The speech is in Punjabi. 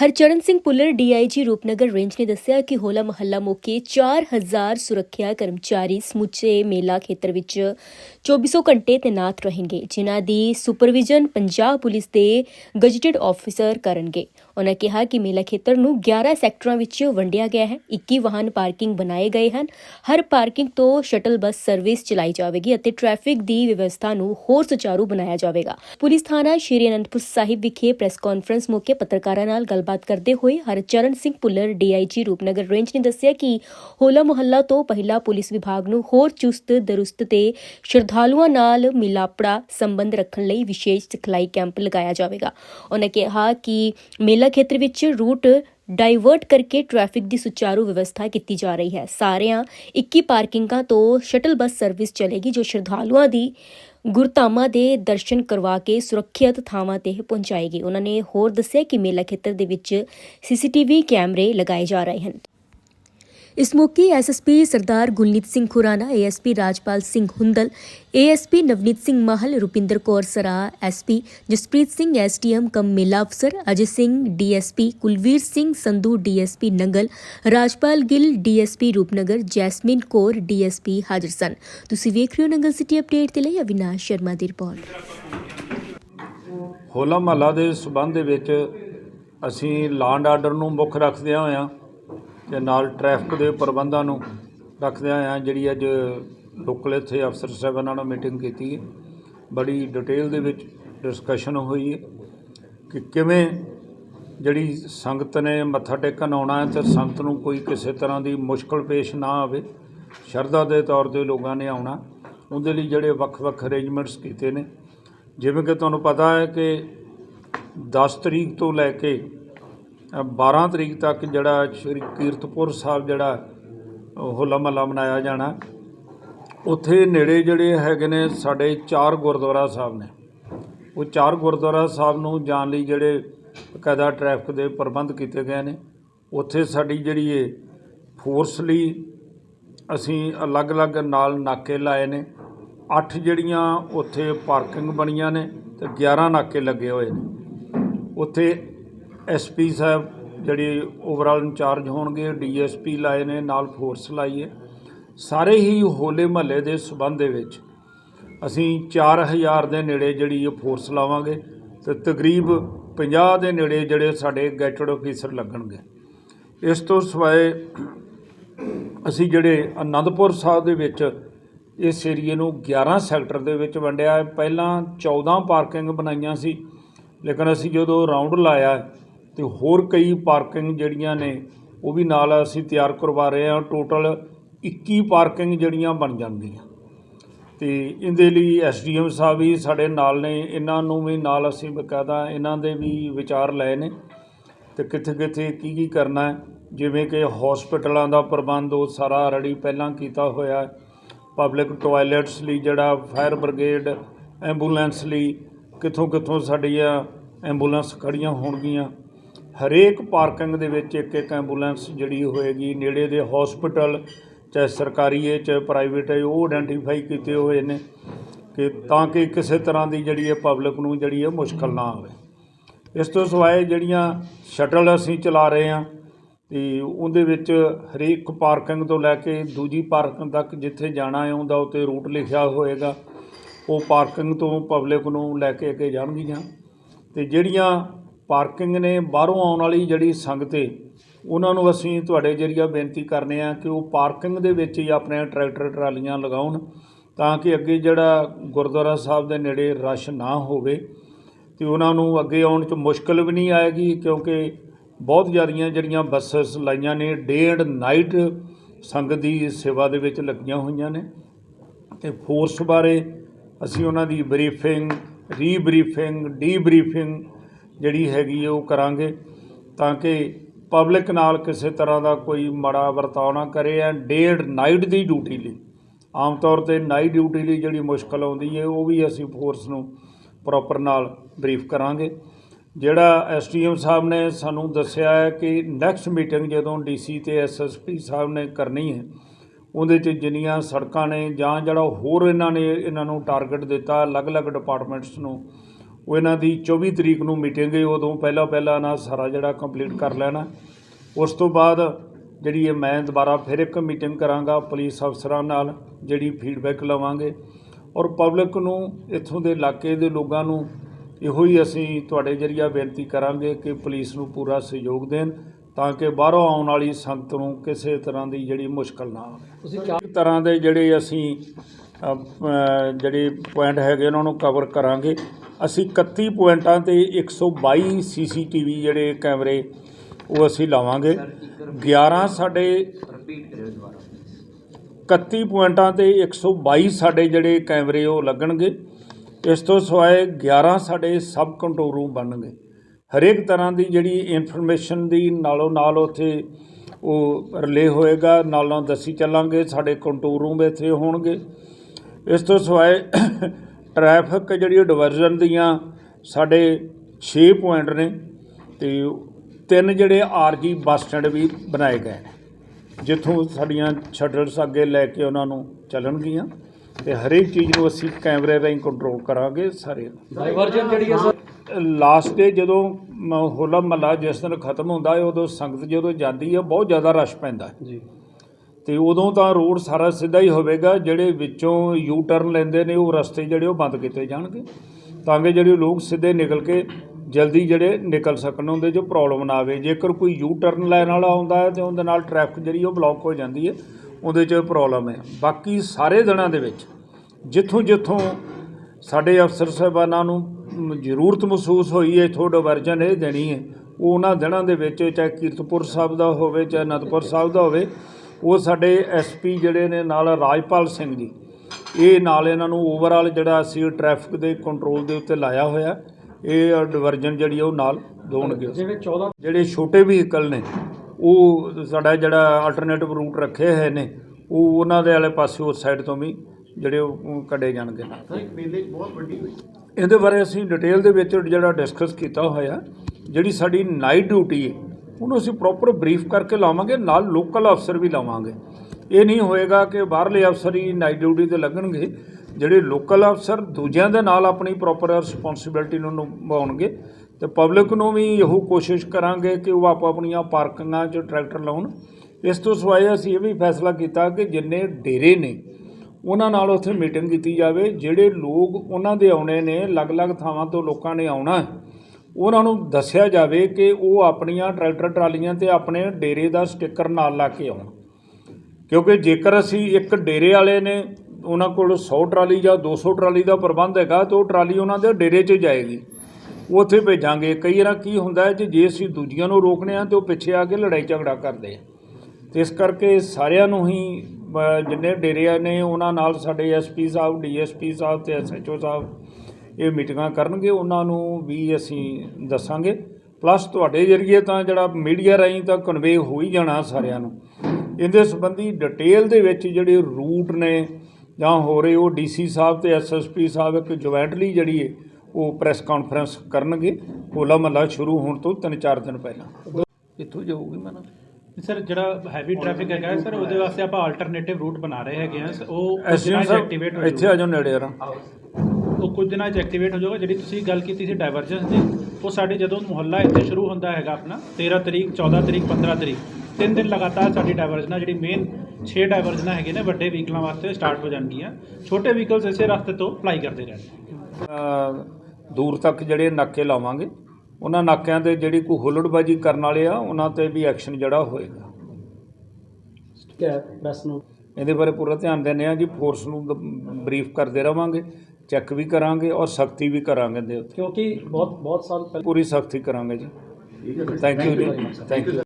ਹਰਚਰਨ ਸਿੰਘ ਪੁੱਲਰ ਡੀਆਈਜੀ ਰੂਪਨਗਰ ਰੇਂਜ ਨੇ ਦੱਸਿਆ ਕਿ ਹੋਲਾ ਮਹੱਲਾ ਮੌਕੇ 4000 ਸੁਰੱਖਿਆ ਕਰਮਚਾਰੀ ਸਮੁੱਚੇ ਮੇਲਾ ਖੇਤਰ ਵਿੱਚ 2400 ਘੰਟੇ ਤੈਨਾਤ ਰਹਿਣਗੇ, ਜਿਨ੍ਹਾਂ ਦੀ ਸੁਪਰਵਿਜ਼ਨ ਪੰਜਾਬ ਪੁਲਿਸ ਦੇ ਗਜਟਡ ਆਫੀਸਰ ਕਰਨਗੇ। ਉਹਨਾਂ ਕਿਹਾ ਕਿ ਮੇਲਾ ਖੇਤਰ ਨੂੰ 11 ਸੈਕਟਰਾਂ ਵਿੱਚ ਵੰਡਿਆ ਗਿਆ ਹੈ। 21 ਵਾਹਨ ਪਾਰਕਿੰਗ ਬਣਾਏ ਗਏ ਹਨ। ਹਰ ਪਾਰਕਿੰਗ ਤੋਂ ਸ਼ਟਲ ਬੱਸ ਸਰਵਿਸ ਚਲਾਈ ਜਾਵੇਗੀ ਅਤੇ ਟ੍ਰੈਫਿਕ ਦੀ ਵਿਵਸਥਾ ਨੂੰ ਹੋਰ ਸੁਚਾਰੂ ਬਣਾਇਆ ਜਾਵੇਗਾ। ਪੁਲਿਸ ਥਾਣਾ ਸ਼੍ਰੀ ਅਨੰਦਪੁਰ ਸਾਹਿਬ ਵਿਖੇ ਪ੍ਰੈਸ ਕਾਨਫਰੰਸ ਮੌਕੇ ਪੱਤਰਕਾਰਾਂ ਨਾਲ ਗੱਲਬਾਤ ਕਰਦੇ ਹੋਏ ਹਰਚਰਨ ਸਿੰਘ ਪੁੱਲਰ ਡੀਆਈਜੀ ਰੂਪਨਗਰ ਰੇਂਜ ਨੇ ਦੱਸਿਆ ਕਿ ਹੋਲਾ ਮੁਹੱਲਾ ਤੋਂ ਪਹਿਲਾਂ ਪੁਲਿਸ ਵਿਭਾਗ ਨੂੰ ਹੋਰ ਚੁਸਤ, ਦਰੁਸਤ ਤੇ ਸ਼ਰਧਾਲੂਆਂ ਨਾਲ ਮਿਲਾਪੜਾ ਸੰਬੰਧ ਰੱਖਣ ਲਈ ਵਿਸ਼ੇਸ਼ ਸਿਖਲਾਈ ਕੈਂਪ ਲਗਾਇਆ ਜਾਵੇਗਾ। ਉਹਨਾਂ ਕਿਹਾ ਕਿ ਮੇਲਾ ਖੇਤਰ ਵਿੱਚ ਰੂਟ ਡਾਈਵਰਟ ਕਰਕੇ ਟ੍ਰੈਫਿਕ ਦੀ ਸੁਚਾਰੂ ਵਿਵਸਥਾ ਕੀਤੀ ਜਾ ਰਹੀ ਹੈ। ਸਾਰਿਆਂ 21 ਪਾਰਕਿੰਗਾਂ ਤੋਂ ਸ਼ਟਲ ਬੱਸ ਸਰਵਿਸ ਚੱਲੇਗੀ, ਜੋ ਸ਼ਰਧਾਲੂਆਂ ਦੀ ਗੁਰਧਾਮਾਂ ਦੇ ਦਰਸ਼ਨ ਕਰਵਾ ਕੇ ਸੁਰੱਖਿਅਤ ਥਾਵਾਂ ਤੇ ਪਹੁੰਚਾਏਗੀ। ਉਹਨਾਂ ਨੇ ਹੋਰ ਦੱਸਿਆ ਕਿ ਮੇਲਾ ਖੇਤਰ ਦੇ ਵਿੱਚ ਸੀਸੀਟੀਵੀ ਕੈਮਰੇ ਲਗਾਏ ਜਾ ਰਹੇ ਹਨ। ਇਸ ਮੌਕੇ SSP Sardar Gulneet Singh Khurana ASP Rajpal Singh Hundal ASP Navneet Singh Mahal, Rupinder Kaur Sara SP Jaspreet Singh STM cum ਮੇਲਾ ਅਫਸਰ, Ajay Singh DSP Kulvir Singh, Sandhu DSP Nangal, Rajpal Gill DSP Rupnagar, Jasmine Kaur DSP ਹਾਜ਼ਰ ਸਨ। ਤੁਸੀਂ ਵੇਖ ਰਹੇ ਹੋ ਨੰਗਲ ਸਿਟੀ ਅਪਡੇਟ ਦੇ ਲਈ ਅਵਿਨਾਸ਼ ਸ਼ਰਮਾ ਦੀ ਰਿਪੋਰਟ। ਹੋਲਾ ਮਹੱਲਾ ਦੇ ਸਬੰਧ ਦੇ ਵਿੱਚ ਅਸੀਂ ਲਾਂਡ ਆਰਡਰ ਨੂੰ ਮੁੱਖ ਰੱਖਦਿਆਂ ਹੋਇਆਂ ਤੇ ਨਾਲ ਟ੍ਰੈਫਿਕ ਦੇ ਪ੍ਰਬੰਧਾਂ ਨੂੰ ਰੱਖਦਿਆਂ ਆ ਜਿਹੜੀ ਅੱਜ ਲੋਕਲ ਇੱਥੇ ਅਫਸਰ ਸਾਹਿਬਾਨਾਂ ਨਾਲ ਮੀਟਿੰਗ ਕੀਤੀ ਹੈ। ਬੜੀ ਡਿਟੇਲ ਦੇ ਵਿੱਚ ਡਿਸਕਸ਼ਨ ਹੋਈ ਹੈ ਕਿ ਕਿਵੇਂ ਜਿਹੜੀ ਸੰਗਤ ਨੇ ਮੱਥਾ ਟੇਕਣ ਆਉਣਾ ਹੈ ਤੇ ਸੰਗਤ ਨੂੰ ਕੋਈ ਕਿਸੇ ਤਰ੍ਹਾਂ ਦੀ ਮੁਸ਼ਕਲ ਪੇਸ਼ ਨਾ ਆਵੇ, ਸ਼ਰਧਾ ਦੇ ਤੌਰ ਤੇ ਲੋਕਾਂ ਨੇ ਆਉਣਾ। ਉਹਦੇ ਲਈ ਜਿਹੜੇ ਵੱਖ-ਵੱਖ ਅਰੇਂਜਮੈਂਟਸ ਕੀਤੇ ਨੇ। ਜਿਵੇਂ ਕਿ ਤੁਹਾਨੂੰ ਪਤਾ ਹੈ ਕਿ 10 ਤਰੀਕ ਤੋਂ ਲੈ ਕੇ 12 ਤਰੀਕ ਤੱਕ ਜਿਹੜਾ ਸ਼੍ਰੀ ਕੀਰਤਪੁਰ ਸਾਹਿਬ ਜਿਹੜਾ ਹੋਲਾ ਮਹੱਲਾ ਮਨਾਇਆ ਜਾਣਾ। ਉੱਥੇ ਨੇੜੇ ਜਿਹੜੇ ਹੈਗੇ ਨੇ ਸਾਡੇ ਚਾਰ ਗੁਰਦੁਆਰਾ ਸਾਹਿਬ ਨੇ। ਉਹ ਚਾਰ ਗੁਰਦੁਆਰਾ ਸਾਹਿਬ ਨੂੰ ਜਾਣ ਲਈ ਜਿਹੜੇ ਬਕਾਇਦਾ ਟ੍ਰੈਫਿਕ ਦੇ ਪ੍ਰਬੰਧ ਕੀਤੇ ਗਏ ਨੇ। ਉੱਥੇ ਸਾਡੀ ਜਿਹੜੀ ਇਹ ਫੋਰਸ ਲਈ ਅਸੀਂ ਅਲੱਗ-ਅਲੱਗ ਨਾਲ ਨਾਕੇ ਲਾਏ ਨੇ। 8 ਜਿਹੜੀਆਂ ਉੱਥੇ ਪਾਰਕਿੰਗ ਬਣੀਆਂ ਨੇ ਤੇ 11 ਨਾਕੇ ਲੱਗੇ ਹੋਏ ਨੇ। ਉੱਥੇ ਐਸਪੀ ਸਾਹਿਬ ਜਿਹੜੇ ਓਵਰਆਲ ਇੰਚਾਰਜ ਹੋਣਗੇ ਡੀਐਸਪੀ ਲਾਏ ਨੇ, ਨਾਲ ਫੋਰਸ ਲਾਈ ਹੈ ਸਾਰੇ ਹੀ ਹੋਲੇ ਮਹੱਲੇ ਦੇ ਸਬੰਧ ਦੇ ਵਿੱਚ ਅਸੀਂ 4000 ਦੇ ਨੇੜੇ ਜਿਹੜੀ ਇਹ ਫੋਰਸ ਲਾਵਾਂਗੇ ਤੇ ਤਕਰੀਬ 50 ਦੇ ਨੇੜੇ ਜਿਹੜੇ ਸਾਡੇ ਗੈਟਡ ਆਫੀਸਰ ਲੱਗਣਗੇ। ਇਸ ਤੋਂ ਸਿਵਾਏ ਅਸੀਂ ਜਿਹੜੇ ਆਨੰਦਪੁਰ ਸਾਹਿਬ ਦੇ ਵਿੱਚ ਇਸ ਏਰੀਏ ਨੂੰ 11 ਸੈਕਟਰ ਦੇ ਵਿੱਚ ਵੰਡਿਆ ਪਹਿਲਾਂ 14 ਪਾਰਕਿੰਗ ਬਣਾਈਆਂ ਸੀ, ਲੇਕਿਨ ਅਸੀਂ ਜਦੋਂ ਰਾਉਂਡ ਲਾਇਆ ਤੇ ਹੋਰ ਕਈ ਪਾਰਕਿੰਗ ਜਿਹੜੀਆਂ ਨੇ, ਉਹ ਵੀ ਨਾਲ ਅਸੀਂ ਤਿਆਰ ਕਰਵਾ ਰਹੇ ਹਾਂ। ਟੋਟਲ 21 ਪਾਰਕਿੰਗ ਜਿਹੜੀਆਂ ਬਣ ਜਾਂਦੀਆਂ। ਤੇ ਇਹਦੇ ਲਈ ਐਸਡੀਐਮ ਸਾਹਿਬ ਵੀ ਸਾਡੇ ਨਾਲ ਨੇ। ਇਹਨਾਂ ਨੂੰ ਵੀ ਨਾਲ ਅਸੀਂ ਬਕਾਇਦਾ ਇਹਨਾਂ ਦੇ ਵੀ ਵਿਚਾਰ ਲਏ ਨੇ। ਤੇ ਕਿੱਥੇ ਕਿੱਥੇ ਕੀ ਕੀ ਕਰਨਾ ਹੈ, ਜਿਵੇਂ ਕਿ ਹਸਪੀਟਲਾਂ ਦਾ ਪ੍ਰਬੰਧ ਉਹ ਸਾਰਾ ਰੈਡੀ ਪਹਿਲਾਂ ਕੀਤਾ ਹੋਇਆ ਪਬਲਿਕ ਟਾਇਲਟਸ ਲਈ ਜਿਹੜਾ ਫਾਇਰ ਬ੍ਰਿਗੇਡ ਐਂਬੂਲੈਂਸ ਲਈ ਕਿੱਥੋਂ ਕਿੱਥੋਂ ਸਾਡੀਆਂ ਐਂਬੂਲੈਂਸ ਖੜੀਆਂ ਹੋਣਗੀਆਂ। ਹਰੇਕ ਪਾਰਕਿੰਗ ਦੇ ਵਿੱਚ ਇੱਕ ਇੱਕ ਐਂਬੂਲੈਂਸ ਜਿਹੜੀ ਹੋਏਗੀ, ਨੇੜੇ ਦੇ ਹਸਪੀਟਲ, ਚਾਹੇ ਸਰਕਾਰੀ ਹੈ, ਚਾਹੇ ਪ੍ਰਾਈਵੇਟ ਹੈ, ਉਹ ਆਇਡੈਂਟੀਫਾਈ ਕੀਤੇ ਹੋਏ ਨੇ ਕਿ ਤਾਂ ਕਿ ਕਿਸੇ ਤਰ੍ਹਾਂ ਦੀ ਜਿਹੜੀ ਹੈ ਪਬਲਿਕ ਨੂੰ ਜਿਹੜੀ ਹੈ ਮੁਸ਼ਕਲ ਨਾ ਆਵੇ। ਇਸ ਤੋਂ ਸਿਵਾਏ ਜਿਹੜੀਆਂ ਸ਼ਟਲ ਅਸੀਂ ਚਲਾ ਰਹੇ ਹਾਂ, ਤੇ ਉਹਦੇ ਵਿੱਚ ਹਰੇਕ ਪਾਰਕਿੰਗ ਤੋਂ ਲੈ ਕੇ ਦੂਜੀ ਪਾਰਕਿੰਗ ਤੱਕ ਜਿੱਥੇ ਜਾਣਾ ਹੈ, ਉਹਦਾ ਉੱਤੇ ਰੂਟ ਲਿਖਿਆ ਹੋਏਗਾ, ਉਹ ਪਾਰਕਿੰਗ ਤੋਂ ਪਬਲਿਕ ਨੂੰ ਲੈ ਕੇ ਅੱਗੇ ਜਾਣਗੀਆਂ। ਤੇ ਜਿਹੜੀਆਂ ਪਾਰਕਿੰਗ ਨੇ ਬਾਹਰੋਂ ਆਉਣ ਵਾਲੀ ਜਿਹੜੀ ਸੰਗਤ ਏ, ਉਹਨਾਂ ਨੂੰ ਅਸੀਂ ਤੁਹਾਡੇ ਜਰੀਆ ਬੇਨਤੀ ਕਰਨੇ ਆ ਕਿ ਉਹ ਪਾਰਕਿੰਗ ਦੇ ਵਿੱਚ ਹੀ ਆਪਣੇ ਟਰੈਕਟਰ, ਟਰਾਲੀਆਂ ਲਗਾਉਣ ਤਾਂ ਕਿ ਅੱਗੇ ਜਿਹੜਾ ਗੁਰਦੁਆਰਾ ਸਾਹਿਬ ਦੇ ਨੇੜੇ ਰਸ਼ ਨਾ ਹੋਵੇ ਤੇ ਉਹਨਾਂ ਨੂੰ ਅੱਗੇ ਆਉਣ 'ਚ ਮੁਸ਼ਕਲ ਵੀ ਨਹੀਂ ਆਏਗੀ ਕਿਉਂਕਿ ਬਹੁਤ ਜ਼ਿਆਦੀਆਂ ਜਿਹੜੀਆਂ ਬੱਸਸ ਲਾਈਆਂ ਨੇ ਡੇ ਐਂਡ ਨਾਈਟ ਸੰਗਤ ਦੀ ਸੇਵਾ ਦੇ ਵਿੱਚ ਲੱਗੀਆਂ ਹੋਈਆਂ ਨੇ ਤੇ ਫੋਰਸ ਬਾਰੇ ਅਸੀਂ ਉਹਨਾਂ ਦੀ ਬਰੀਫਿੰਗ, ਰੀਬਰੀਫਿੰਗ, ਡੀਬਰੀਫਿੰਗ ਜਿਹੜੀ ਹੈਗੀ ਹੈ ਉਹ ਕਰਾਂਗੇ ਤਾਂ ਕਿ ਪਬਲਿਕ ਨਾਲ ਕਿਸੇ ਤਰ੍ਹਾਂ ਦਾ ਕੋਈ ਮਾੜਾ ਵਰਤਾਓ ਨਾ ਕਰੇ ਐ ਡੇ ਐਂਡ ਨਾਈਟ ਦੀ ਡਿਊਟੀ ਲਈ। ਆਮ ਤੌਰ ਤੇ ਨਾਈਟ ਡਿਊਟੀ ਲਈ ਜਿਹੜੀ ਮੁਸ਼ਕਲ ਆਉਂਦੀ ਹੈ ਉਹ ਵੀ ਅਸੀਂ ਫੋਰਸ ਨੂੰ ਪ੍ਰੋਪਰ ਨਾਲ ਬਰੀਫ ਕਰਾਂਗੇ। ਜਿਹੜਾ ਐਸਟੀਐਮ ਸਾਹਿਬ ਨੇ ਸਾਨੂੰ ਦੱਸਿਆ ਹੈ ਕਿ ਨੈਕਸਟ ਮੀਟਿੰਗ ਜਦੋਂ ਡੀਸੀ ਤੇ ਐਸਐਸਪੀ ਸਾਹਿਬ ਨੇ ਕਰਨੀ ਹੈ, ਉਹਦੇ 'ਚ ਜਿੰਨੀਆਂ ਸੜਕਾਂ ਨੇ ਜਾਂ ਜਿਹੜਾ ਹੋਰ ਇਹਨਾਂ ਨੇ, ਇਹਨਾਂ ਨੂੰ ਟਾਰਗੇਟ ਦਿੱਤਾ, ਅਲੱਗ-ਅਲੱਗ ਡਿਪਾਰਟਮੈਂਟਸ ਨੂੰ ਉਹ ਇਹਨਾਂ ਦੀ 24 ਤਰੀਕ ਨੂੰ ਮੀਟਿੰਗ ਹੈ ਉਦੋਂ ਪਹਿਲਾਂ ਪਹਿਲਾਂ ਨਾ ਸਾਰਾ ਜਿਹੜਾ ਕੰਪਲੀਟ ਕਰ ਲੈਣਾ। ਉਸ ਤੋਂ ਬਾਅਦ ਜਿਹੜੀ ਇਹ ਮੈਂ ਦੁਬਾਰਾ ਫਿਰ ਇੱਕ ਮੀਟਿੰਗ ਕਰਾਂਗਾ ਪੁਲਿਸ ਅਫਸਰਾਂ ਨਾਲ ਜਿਹੜੀ ਫੀਡਬੈਕ ਲਵਾਂਗੇ। ਔਰ ਪਬਲਿਕ ਨੂੰ ਇੱਥੋਂ ਦੇ ਇਲਾਕੇ ਦੇ ਲੋਕਾਂ ਨੂੰ ਇਹੋ ਹੀ ਅਸੀਂ ਤੁਹਾਡੇ ਜਰੀਆ ਬੇਨਤੀ ਕਰਾਂਗੇ ਕਿ ਪੁਲਿਸ ਨੂੰ ਪੂਰਾ ਸਹਿਯੋਗ ਦੇਣ ਤਾਂ ਕਿ ਬਾਹਰੋਂ ਆਉਣ ਵਾਲੀ ਸੰਗਤ ਨੂੰ ਕਿਸੇ ਤਰ੍ਹਾਂ ਦੀ ਜਿਹੜੀ ਮੁਸ਼ਕਲ ਨਾ ਆਵੇ। ਤੁਸੀਂ ਤਰ੍ਹਾਂ ਦੇ ਜਿਹੜੇ ਅਸੀਂ ਜਿਹੜੇ ਪੁਆਇੰਟ ਹੈਗੇ, ਉਹਨਾਂ ਨੂੰ ਕਵਰ ਕਰਾਂਗੇ। ਅਸੀਂ 31 ਪੁਆਇੰਟਾਂ ਤੇ 122 ਸੀਸੀਟੀਵੀ ਜਿਹੜੇ ਕੈਮਰੇ, ਉਹ ਅਸੀਂ ਲਾਵਾਂਗੇ। 11 ਸਾਡੇ 31 ਪੁਆਇੰਟਾਂ ਤੇ 122 ਸਾਡੇ ਜਿਹੜੇ ਕੈਮਰੇ, ਉਹ ਲੱਗਣਗੇ। ਇਸ ਤੋਂ ਸਿਵਾਏ 11 ਸਾਡੇ ਸਬ ਕੰਟਰੋਲ ਰੂਮ ਬਣਨਗੇ। ਹਰੇਕ ਤਰ੍ਹਾਂ ਦੀ ਜਿਹੜੀ ਇਨਫੋਰਮੇਸ਼ਨ ਦੀ ਨਾਲੋਂ ਨਾਲ ਉੱਥੇ ਉਹ ਰਿਲੇ ਹੋਏਗਾ। ਨਾਲੋਂ ਦੱਸੀ ਚੱਲਾਂਗੇ, ਸਾਡੇ ਕੰਟਰੋਲ ਰੂਮ ਇੱਥੇ ਹੋਣਗੇ। ਇਸ ਤੋਂ ਸਿਵਾਏ ਟ੍ਰੈਫਿਕ ਜਿਹੜੀ ਡਿਵਰਜ਼ਨ ਦੀਆਂ ਸਾਡੇ 6 ਪੁਆਇੰਟ ਨੇ ਤੇ ਤਿੰਨ ਜਿਹੜੇ ਆਰਜੀ ਬੱਸ ਸਟੈਂਡ ਵੀ ਬਣਾਏ ਗਏ ਨੇ ਜਿੱਥੋਂ ਸਾਡੀਆਂ ਸ਼ਟਲਸ ਅੱਗੇ ਲੈ ਕੇ ਉਹਨਾਂ ਨੂੰ ਚੱਲਣਗੀਆਂ ਤੇ ਹਰੇਕ ਚੀਜ਼ ਨੂੰ ਅਸੀਂ ਕੈਮਰੇ ਰਾਹੀਂ ਕੰਟਰੋਲ ਕਰਾਂਗੇ ਸਾਰੇ। ਡਾਈਵਰਜਨ ਜਿਹੜੀ ਹੈ ਸਰ? ਲਾਸਟ ਡੇ ਜਦੋਂ ਹੋਲਾ ਮਹੱਲਾ ਜਿਸ ਦਿਨ ਖਤਮ ਹੁੰਦਾ ਹੈ ਉਦੋਂ ਸੰਗਤ ਜਦੋਂ ਜਾਂਦੀ ਹੈ ਬਹੁਤ ਜ਼ਿਆਦਾ ਰਸ਼ ਪੈਂਦਾ ਹੈ। ਜੀ। ਤੇ ਉਦੋਂ ਤਾਂ ਰੋਡ ਸਾਰਾ ਸਿੱਧਾ ਹੀ ਹੋਵੇਗਾ, ਜਿਹੜੇ ਵਿੱਚੋਂ ਯੂ ਟਰਨ ਲੈਂਦੇ ਨੇ, ਉਹ ਰਸਤੇ ਜਿਹੜੇ ਉਹ ਬੰਦ ਕੀਤੇ ਜਾਣਗੇ। ਤਾਂ ਕਿ ਜਿਹੜੇ ਲੋਕ ਸਿੱਧੇ ਨਿਕਲ ਕੇ ਜਲਦੀ ਜਿਹੜੇ ਨਿਕਲ ਸਕਣ, ਉਹਦੇ 'ਚ ਪ੍ਰੋਬਲਮ ਨਾ ਆਵੇ। ਜੇਕਰ ਕੋਈ ਯੂ ਟਰਨ ਲੈਣ ਵਾਲਾ ਆਉਂਦਾ ਹੈ, ਤੇ ਉਹਦੇ ਨਾਲ ਟ੍ਰੈਫਿਕ ਜਿਹੜੀ ਉਹ ਬਲੌਕ ਹੋ ਜਾਂਦੀ ਹੈ, ਉਹਦੇ 'ਚ ਪ੍ਰੋਬਲਮ ਹੈ। ਬਾਕੀ ਸਾਰੇ ਦਿਨਾਂ ਦੇ ਵਿੱਚ ਜਿੱਥੋਂ ਜਿੱਥੋਂ ਸਾਡੇ ਅਫਸਰ ਸਾਹਿਬਾਨਾਂ ਨੂੰ ਜ਼ਰੂਰਤ ਮਹਿਸੂਸ ਹੋਈ ਹੈ, ਇੱਥੋਂ ਡਿਵਰਜਨ ਇਹ ਦੇਣੀ ਹੈ ਉਹ ਉਹਨਾਂ ਦਿਨਾਂ ਦੇ ਵਿੱਚ ਚਾਹੇ ਕੀਰਤਪੁਰ ਸਾਹਿਬ ਦਾ ਹੋਵੇ, ਚਾਹੇ ਅਨੰਦਪੁਰ ਸਾਹਿਬ ਦਾ ਹੋਵੇ ਉਹ ਸਾਡੇ ਐਸਪੀ ਜਿਹੜੇ ਨੇ ਨਾਲ ਰਾਜਪਾਲ ਸਿੰਘ ਜੀ ਇਹ ਨਾਲ ਇਹਨਾਂ ਨੂੰ ਓਵਰਆਲ ਜਿਹੜਾ ਅਸੀਂ ਟ੍ਰੈਫਿਕ ਦੇ ਕੰਟਰੋਲ ਦੇ ਉੱਤੇ ਲਾਇਆ ਹੋਇਆ ਇਹ ਡਿਵਰਜਨ ਜਿਹੜੀ ਉਹ ਨਾਲ ਦੋਣਗੇ। ਜਿਵੇਂ 14 ਜਿਹੜੇ ਛੋਟੇ ਵਹੀਕਲ ਨੇ ਉਹ ਸਾਡਾ ਜਿਹੜਾ ਆਲਟਰਨੇਟਿਵ ਰੂਟ ਰੱਖੇ ਹੋਏ ਨੇ ਉਹ ਉਹਨਾਂ ਦੇ ਵਾਲੇ ਪਾਸੇ ਉਸ ਸਾਈਡ ਤੋਂ ਵੀ ਜਿਹੜੇ ਉਹ ਕੱਢੇ ਜਾਣਗੇ। ਇਹਦੇ ਬਾਰੇ ਅਸੀਂ ਡਿਟੇਲ ਦੇ ਵਿੱਚ ਜਿਹੜਾ ਡਿਸਕਸ ਕੀਤਾ ਹੋਇਆ ਜਿਹੜੀ ਸਾਡੀ ਨਾਈਟ ਡਿਊਟੀ ਹੈ ਉਹਨੂੰ ਅਸੀਂ ਪ੍ਰੋਪਰ ਬਰੀਫ ਕਰਕੇ ਲਾਵਾਂਗੇ, ਨਾਲ ਲੋਕਲ ਅਫਸਰ ਵੀ ਲਾਵਾਂਗੇ। ਇਹ ਨਹੀਂ ਹੋਏਗਾ ਕਿ ਬਾਹਰਲੇ ਅਫਸਰ ਹੀ ਨਾਈਟ ਡਿਊਟੀ ਤੇ ਲੱਗਣਗੇ, ਜਿਹੜੇ ਲੋਕਲ ਅਫਸਰ ਦੂਜਿਆਂ ਦੇ ਨਾਲ ਆਪਣੀ ਪ੍ਰੋਪਰ ਰਿਸਪੌਂਸਿਬਿਲਟੀ ਨੂੰ ਨਿਭਾਉਣਗੇ ਤੇ ਪਬਲਿਕ ਨੂੰ ਵੀ ਇਹੋ ਕੋਸ਼ਿਸ਼ ਕਰਾਂਗੇ ਕਿ ਉਹ ਆਪੋ ਆਪਣੀਆਂ ਪਾਰਕਿੰਗਾਂ 'ਚ ਟਰੈਕਟਰ ਲਾਉਣ। ਇਸ ਤੋਂ ਸਿਵਾਏ ਅਸੀਂ ਇਹ ਵੀ ਫੈਸਲਾ ਕੀਤਾ ਕਿ ਜਿੰਨੇ ਡੇਰੇ ਨੇ, ਉਹਨਾਂ ਨਾਲ ਉੱਥੇ ਮੀਟਿੰਗ ਕੀਤੀ ਜਾਵੇ। ਜਿਹੜੇ ਲੋਕ ਉਹਨਾਂ ਦੇ ਆਉਣੇ ਨੇ, ਅਲੱਗ-ਅਲੱਗ ਥਾਵਾਂ ਤੋਂ ਲੋਕਾਂ ਨੇ ਆਉਣਾ ਉਹਨਾਂ ਨੂੰ ਦੱਸਿਆ ਜਾਵੇ ਕਿ ਉਹ ਆਪਣੀਆਂ ਟਰੈਕਟਰ ਟਰਾਲੀਆਂ ਤੇ ਆਪਣੇ ਡੇਰੇ ਦਾ ਸਟicker ਨਾਲ ਲਾ ਕੇ ਆਉਣ। ਕਿਉਂਕਿ ਜੇਕਰ ਅਸੀਂ ਇੱਕ ਡੇਰੇ ਵਾਲੇ ਨੇ ਉਹਨਾਂ ਕੋਲ 100 ਟਰਾਲੀ ਜਾਂ 200 ਟਰਾਲੀ ਦਾ ਪ੍ਰਬੰਧ ਹੈਗਾ, ਤਾਂ ਉਹ ਟਰਾਲੀ ਉਹਨਾਂ ਦੇ ਡੇਰੇ 'ਚ ਜਾਏਗੀ। ਉਹ ਉੱਥੇ ਭੇਜਾਂਗੇ। ਕਈ ਵਾਰ ਕੀ ਹੁੰਦਾ ਹੈ ਕਿ ਜੇ ਅਸੀਂ ਦੂਜੀਆਂ ਨੂੰ ਰੋਕਨੇ ਆ ਤੇ ਉਹ ਪਿੱਛੇ ਆ ਕੇ ਲੜਾਈ ਝਗੜਾ ਕਰਦੇ ਆ। ਤੇ ਇਸ ਕਰਕੇ ਸਾਰਿਆਂ ਨੂੰ ਹੀ ਜਿੰਨੇ ਡੇਰੇ ਨੇ, ਉਹਨਾਂ ਨਾਲ ਸਾਡੇ ਐਸਪੀ ਸਾਹਿਬ ਡੀਐਸਪੀ ਸਾਹਿਬ ਤੇ ਐਸਐਚਓ ਸਾਹਿਬ ਇਹ ਮੀਟਿੰਗਾਂ ਕਰਨਗੇ ਉਹਨਾਂ ਨੂੰ ਵੀ ਅਸੀਂ ਦੱਸਾਂਗੇ। ਪਲੱਸ ਤੁਹਾਡੇ ਜਰੀਏ ਤਾਂ ਜਿਹੜਾ ਮੀਡੀਆ ਰਾਹੀਂ ਤਾਂ ਕਨਵੇ ਹੋ ਹੀ ਜਾਣਾ ਸਾਰਿਆਂ ਨੂੰ। ਇਹਦੇ ਸੰਬੰਧੀ ਡਿਟੇਲ ਦੇ ਵਿੱਚ ਜਿਹੜੇ ਰੂਟ ਨੇ ਜਾਂ ਹੋ ਰਹੇ ਉਹ ਡੀਸੀ ਸਾਹਿਬ ਤੇ ਐਸਐਸਪੀ ਸਾਹਿਬ ਇੱਕ ਜੁਆਇੰਟਲੀ ਜਿਹੜੀ ਹੈ ਉਹ ਪ੍ਰੈਸ ਕਾਨਫਰੰਸ ਕਰਨਗੇ। ਹੋਲਾ ਮਹੱਲਾ ਸ਼ੁਰੂ ਹੋਣ ਤੋਂ 3-4 ਦਿਨ ਪਹਿਲਾਂ। ਇੱਥੋਂ ਜਾਊਗੀ ਮੈਂ ਨਾ ਸਰ ਜਿਹੜਾ ਹੈਵੀ ਟ੍ਰੈਫਿਕ ਹੈਗਾ ਸਰ ਉਹਦੇ ਵਾਸਤੇ ਆਪਾਂ ਆਲਟਰਨੇਟਿਵ ਰੂਟ ਬਣਾ ਰਹੇ ਹੈਗੇ ਆ। ਉਹ ਐਕਟੀਵੇਟ ਹੋ ਇੱਥੇ ਆ ਜਾਓ ਨੇੜੇ ਯਾਰ ਉਹ ਕੁਝ ਦਿਨਾਂ 'ਚ ਐਕਟੀਵੇਟ ਹੋ ਜਾਊਗਾ ਜਿਹੜੀ ਤੁਸੀਂ ਗੱਲ ਕੀਤੀ ਸੀ ਡਾਈਵਰਜੈਂਸ ਦੀ ਉਹ ਸਾਡੇ ਜਦੋਂ ਮੁਹੱਲਾ ਇੱਥੇ ਸ਼ੁਰੂ ਹੁੰਦਾ ਹੈਗਾ ਆਪਣਾ 13 ਤਰੀਕ 14 ਤਰੀਕ 15 ਤਰੀਕ ਤਿੰਨ ਦਿਨ ਲਗਾਤਾਰ ਸਾਡੀ ਡਾਈਵਰਜਨਾਂ ਜਿਹੜੀ ਮੇਨ 6 ਡਾਈਵਰਜਨਾਂ ਹੈਗੇ ਨੇ ਵੱਡੇ ਵਹੀਕਲਾਂ ਵਾਸਤੇ ਸਟਾਰਟ ਹੋ ਜਾਣਗੀਆਂ। ਛੋਟੇ ਵਹੀਕਲਸ ਇਸੇ ਰਸਤੇ ਤੋਂ ਅਪਲਾਈ ਕਰਦੇ ਰਹਿਣਗੇ ਦੂਰ ਤੱਕ ਜਿਹੜੇ ਨਾਕੇ ਲਾਵਾਂਗੇ ਉਹਨਾਂ ਨਾਕਿਆਂ ਤੇ ਜਿਹੜੀ ਕੋਈ ਹੁੱਲੜਬਾਜੀ ਕਰਨ ਵਾਲੇ ਆ ਉਹਨਾਂ ਤੇ ਵੀ ਐਕਸ਼ਨ ਜਿਹੜਾ ਹੋਏਗਾ। ਠੀਕ ਹੈ ਪ੍ਰੈਸ ਨੂੰ। ਇਹਦੇ ਬਾਰੇ ਪੂਰਾ ਧਿਆਨ ਦਿੰਦੇ ਆ ਜੀ ਫੋਰਸ ਨੂੰ ਬਰੀਫ ਕਰਦੇ ਰਵਾਂਗੇ। ਚੈੱਕ ਵੀ ਕਰਾਂਗੇ ਔਰ ਸਖਤੀ ਵੀ ਕਰਾਂਗੇ ਇਹਦੇ ਉੱਤੇ। ਕਿਉਂਕਿ ਬਹੁਤ ਬਹੁਤ ਸਾਲ ਪਹਿਲਾਂ ਪੂਰੀ ਸਖਤੀ ਕਰਾਂਗੇ ਜੀ। ਥੈਂਕ ਯੂ ਜੀ। Thank you